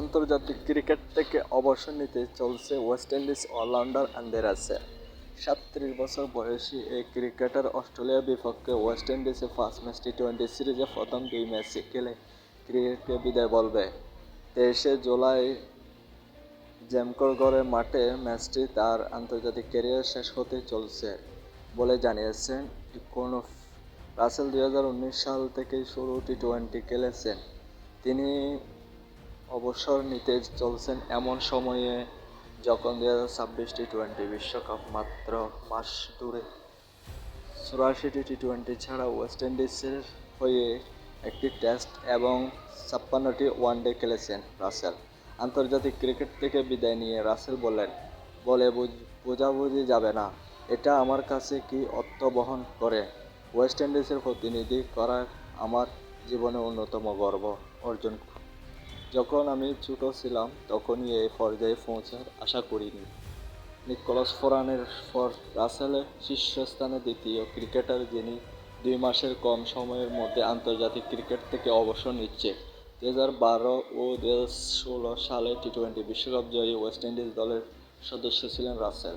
আন্তর্জাতিক ক্রিকেট থেকে অবসর নিতে চলছে ওয়েস্ট ইন্ডিজ অলরাউন্ডার রাসেল সাতত্রিশ বছর বয়সী এই ক্রিকেটার অস্ট্রেলিয়ার বিপক্ষে ওয়েস্ট ইন্ডিজে ফার্স্ট ম্যাচ টি টোয়েন্টি সিরিজে প্রথম দুই ম্যাচে খেলে ক্রিকেটকে বিদায় বলবে। তেইশে জুলাই জ্যামকরগড়ের মাঠে ম্যাচটি তার আন্তর্জাতিক ক্যারিয়ার শেষ হতে চলছে বলে জানিয়েছেন ইকোনফ। রাসেল দুই হাজার উনিশ সাল থেকেই শুরু টি টোয়েন্টি খেলেছেন। তিনি অবসর নিতে চলছেন এমন সময়ে যখন দুই হাজার ছাব্বিশ টি টোয়েন্টি বিশ্বকাপ মাত্র মাস দূরে। চুরাশিটি টি টোয়েন্টি ছাড়া ওয়েস্ট ইন্ডিজের হয়ে একটি টেস্ট এবং ছাপ্পান্নটি ওয়ানডে খেলেছেন রাসেল। আন্তর্জাতিক ক্রিকেট থেকে বিদায় নিয়ে রাসেল বলেন বলে বুঝ- বোঝাবুঝি যাবে না। এটা আমার কাছে কি অর্থ বহন করে? ওয়েস্ট ইন্ডিজের প্রতিনিধি করা আমার জীবনে অন্যতম গর্ব অর্জন যখন আমি ছোট ছিলাম, তখনই এই পর্যায়ে পৌঁছার আশা করিনি। নিকোলাস ফোরানের পর রাসেলের শীর্ষস্থানে দ্বিতীয় ক্রিকেটার, যিনি দুই মাসের কম সময়ের মধ্যে আন্তর্জাতিক ক্রিকেট থেকে অবসর নিচ্ছে। দু হাজার বারো ও দু হাজার ষোলো সালে টি টোয়েন্টি বিশ্বকাপ জয়ী ওয়েস্ট ইন্ডিজ দলের সদস্য ছিলেন রাসেল।